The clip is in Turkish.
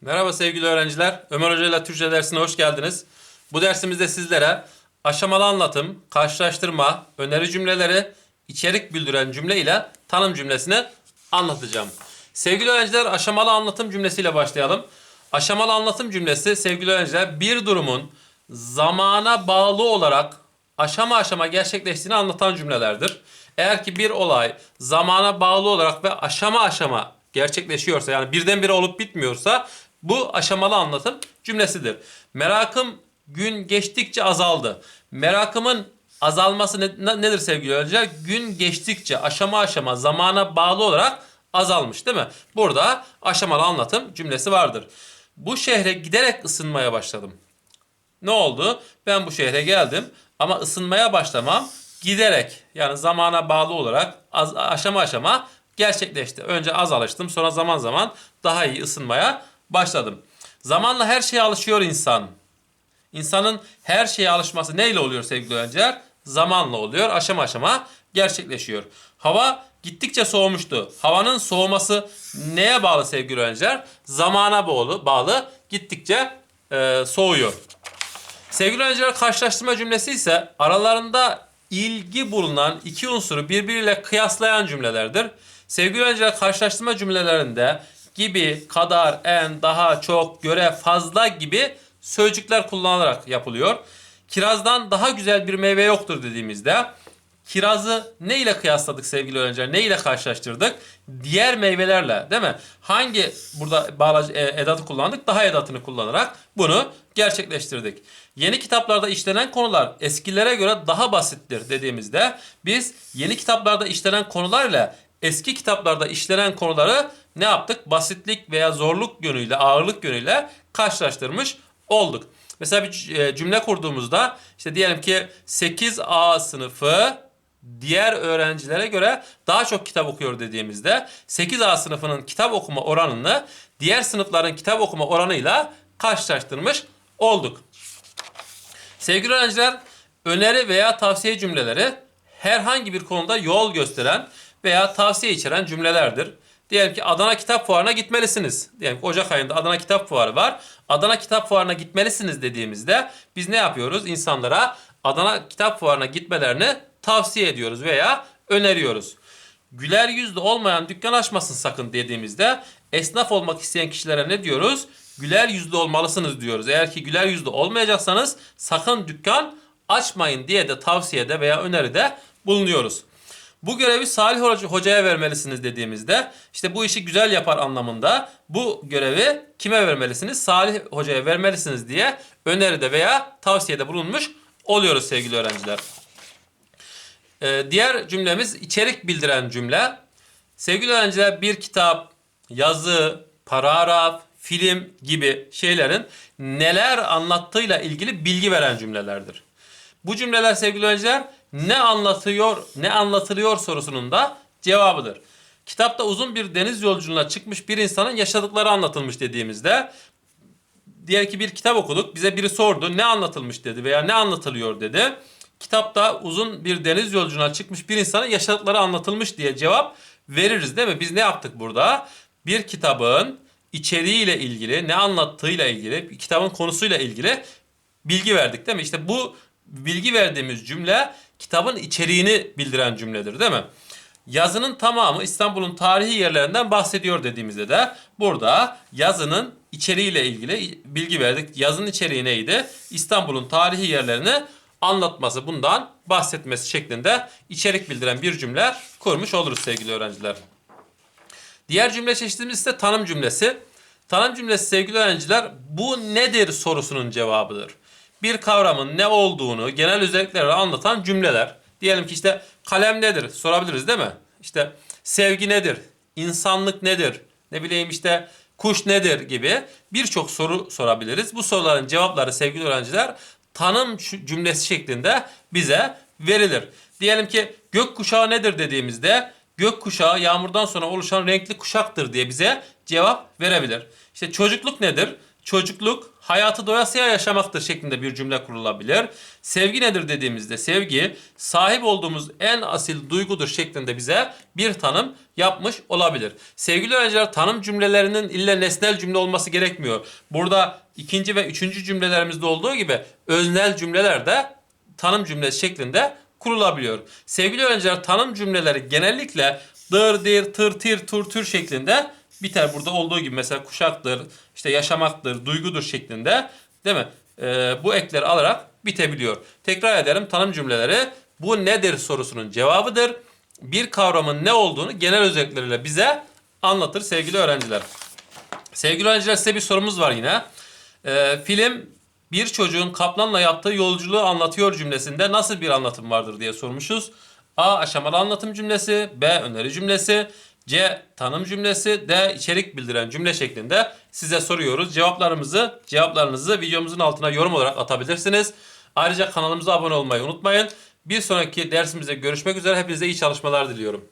Merhaba sevgili öğrenciler. Ömer Hoca ile Türkçe dersine hoş geldiniz. Bu dersimizde sizlere aşamalı anlatım, karşılaştırma, öneri cümleleri, içerik bildiren cümle ile tanım cümlesini anlatacağım. Sevgili öğrenciler aşamalı anlatım cümlesiyle başlayalım. Aşamalı anlatım cümlesi sevgili öğrenciler bir durumun zamana bağlı olarak aşama aşama gerçekleştiğini anlatan cümlelerdir. Eğer ki bir olay zamana bağlı olarak ve aşama aşama gerçekleşiyorsa yani birdenbire olup bitmiyorsa bu aşamalı anlatım cümlesidir. Merakım gün geçtikçe azaldı. Merakımın azalması ne- ne- nedir sevgili öğrenciler? Gün geçtikçe aşama aşama zamana bağlı olarak azalmış değil mi? Burada aşamalı anlatım cümlesi vardır. Bu şehre giderek ısınmaya başladım. Ne oldu? Ben bu şehre geldim ama ısınmaya başlamam giderek yani zamana bağlı olarak az, aşama aşama gerçekleşti. Önce az alıştım sonra zaman zaman daha iyi ısınmaya başladım. Zamanla her şeye alışıyor insan. İnsanın her şeye alışması neyle oluyor sevgili öğrenciler? Zamanla oluyor. Aşama aşama gerçekleşiyor. Hava gittikçe soğumuştu. Havanın soğuması neye bağlı sevgili öğrenciler? Zamana bağlı. bağlı. Gittikçe e, soğuyor. Sevgili öğrenciler karşılaştırma cümlesi ise aralarında ilgi bulunan iki unsuru birbiriyle kıyaslayan cümlelerdir. Sevgili öğrenciler karşılaştırma cümlelerinde gibi, kadar, en, daha, çok, göre, fazla gibi sözcükler kullanılarak yapılıyor. Kirazdan daha güzel bir meyve yoktur dediğimizde kirazı ne ile kıyasladık sevgili öğrenciler? Ne ile karşılaştırdık? Diğer meyvelerle değil mi? Hangi burada bağlacı e, edatı kullandık? Daha edatını kullanarak bunu gerçekleştirdik. Yeni kitaplarda işlenen konular eskilere göre daha basittir dediğimizde biz yeni kitaplarda işlenen konular ile eski kitaplarda işlenen konuları ne yaptık? Basitlik veya zorluk yönüyle, ağırlık yönüyle karşılaştırmış olduk. Mesela bir e, cümle kurduğumuzda işte diyelim ki 8A sınıfı diğer öğrencilere göre daha çok kitap okuyor dediğimizde 8A sınıfının kitap okuma oranını diğer sınıfların kitap okuma oranıyla karşılaştırmış olduk. Sevgili öğrenciler, öneri veya tavsiye cümleleri herhangi bir konuda yol gösteren veya tavsiye içeren cümlelerdir. Diyelim ki Adana Kitap Fuarı'na gitmelisiniz. Diyelim ki Ocak ayında Adana Kitap Fuarı var. Adana Kitap Fuarı'na gitmelisiniz dediğimizde biz ne yapıyoruz? İnsanlara Adana Kitap Fuarı'na gitmelerini tavsiye ediyoruz veya öneriyoruz. Güler yüzlü olmayan dükkan açmasın sakın dediğimizde esnaf olmak isteyen kişilere ne diyoruz? Güler yüzlü olmalısınız diyoruz. Eğer ki güler yüzlü olmayacaksanız sakın dükkan açmayın diye de tavsiyede veya öneride bulunuyoruz. Bu görevi Salih Hoca- Hoca'ya vermelisiniz dediğimizde işte bu işi güzel yapar anlamında bu görevi kime vermelisiniz? Salih Hoca'ya vermelisiniz diye öneride veya tavsiyede bulunmuş oluyoruz sevgili öğrenciler. Ee, diğer cümlemiz içerik bildiren cümle. Sevgili öğrenciler bir kitap, yazı, paragraf, film gibi şeylerin neler anlattığıyla ilgili bilgi veren cümlelerdir. Bu cümleler sevgili öğrenciler ne anlatıyor, ne anlatılıyor sorusunun da cevabıdır. Kitapta uzun bir deniz yolculuğuna çıkmış bir insanın yaşadıkları anlatılmış dediğimizde diğer ki bir kitap okuduk. Bize biri sordu ne anlatılmış dedi veya ne anlatılıyor dedi. Kitapta uzun bir deniz yolculuğuna çıkmış bir insanın yaşadıkları anlatılmış diye cevap veririz değil mi? Biz ne yaptık burada? Bir kitabın içeriğiyle ilgili, ne anlattığıyla ilgili, kitabın konusuyla ilgili bilgi verdik değil mi? İşte bu bilgi verdiğimiz cümle kitabın içeriğini bildiren cümledir değil mi? Yazının tamamı İstanbul'un tarihi yerlerinden bahsediyor dediğimizde de burada yazının içeriğiyle ilgili bilgi verdik. Yazının içeriği neydi? İstanbul'un tarihi yerlerini anlatması, bundan bahsetmesi şeklinde içerik bildiren bir cümle kurmuş oluruz sevgili öğrenciler. Diğer cümle çeşitimiz ise tanım cümlesi. Tanım cümlesi sevgili öğrenciler bu nedir sorusunun cevabıdır. Bir kavramın ne olduğunu, genel özellikleri anlatan cümleler. Diyelim ki işte kalem nedir sorabiliriz değil mi? İşte sevgi nedir? İnsanlık nedir? Ne bileyim işte kuş nedir gibi birçok soru sorabiliriz. Bu soruların cevapları sevgili öğrenciler tanım cümlesi şeklinde bize verilir. Diyelim ki gökkuşağı nedir dediğimizde gökkuşağı yağmurdan sonra oluşan renkli kuşaktır diye bize cevap verebilir. İşte çocukluk nedir? Çocukluk hayatı doyasıya yaşamaktır şeklinde bir cümle kurulabilir. Sevgi nedir dediğimizde sevgi sahip olduğumuz en asil duygudur şeklinde bize bir tanım yapmış olabilir. Sevgili öğrenciler tanım cümlelerinin ille nesnel cümle olması gerekmiyor. Burada ikinci ve üçüncü cümlelerimizde olduğu gibi öznel cümleler de tanım cümlesi şeklinde kurulabiliyor. Sevgili öğrenciler tanım cümleleri genellikle dır, dir, tır, tir, tur, tür şeklinde biter. Burada olduğu gibi mesela kuşaktır, işte yaşamaktır, duygudur şeklinde değil mi? Ee, bu ekleri alarak bitebiliyor. Tekrar ederim tanım cümleleri bu nedir sorusunun cevabıdır. Bir kavramın ne olduğunu genel özellikleriyle bize anlatır sevgili öğrenciler. Sevgili öğrenciler size bir sorumuz var yine. Ee, film bir çocuğun kaplanla yaptığı yolculuğu anlatıyor cümlesinde nasıl bir anlatım vardır diye sormuşuz. A. Aşamalı anlatım cümlesi. B. Öneri cümlesi. C. Tanım cümlesi. D. içerik bildiren cümle şeklinde size soruyoruz. Cevaplarımızı, cevaplarınızı videomuzun altına yorum olarak atabilirsiniz. Ayrıca kanalımıza abone olmayı unutmayın. Bir sonraki dersimizde görüşmek üzere. Hepinize iyi çalışmalar diliyorum.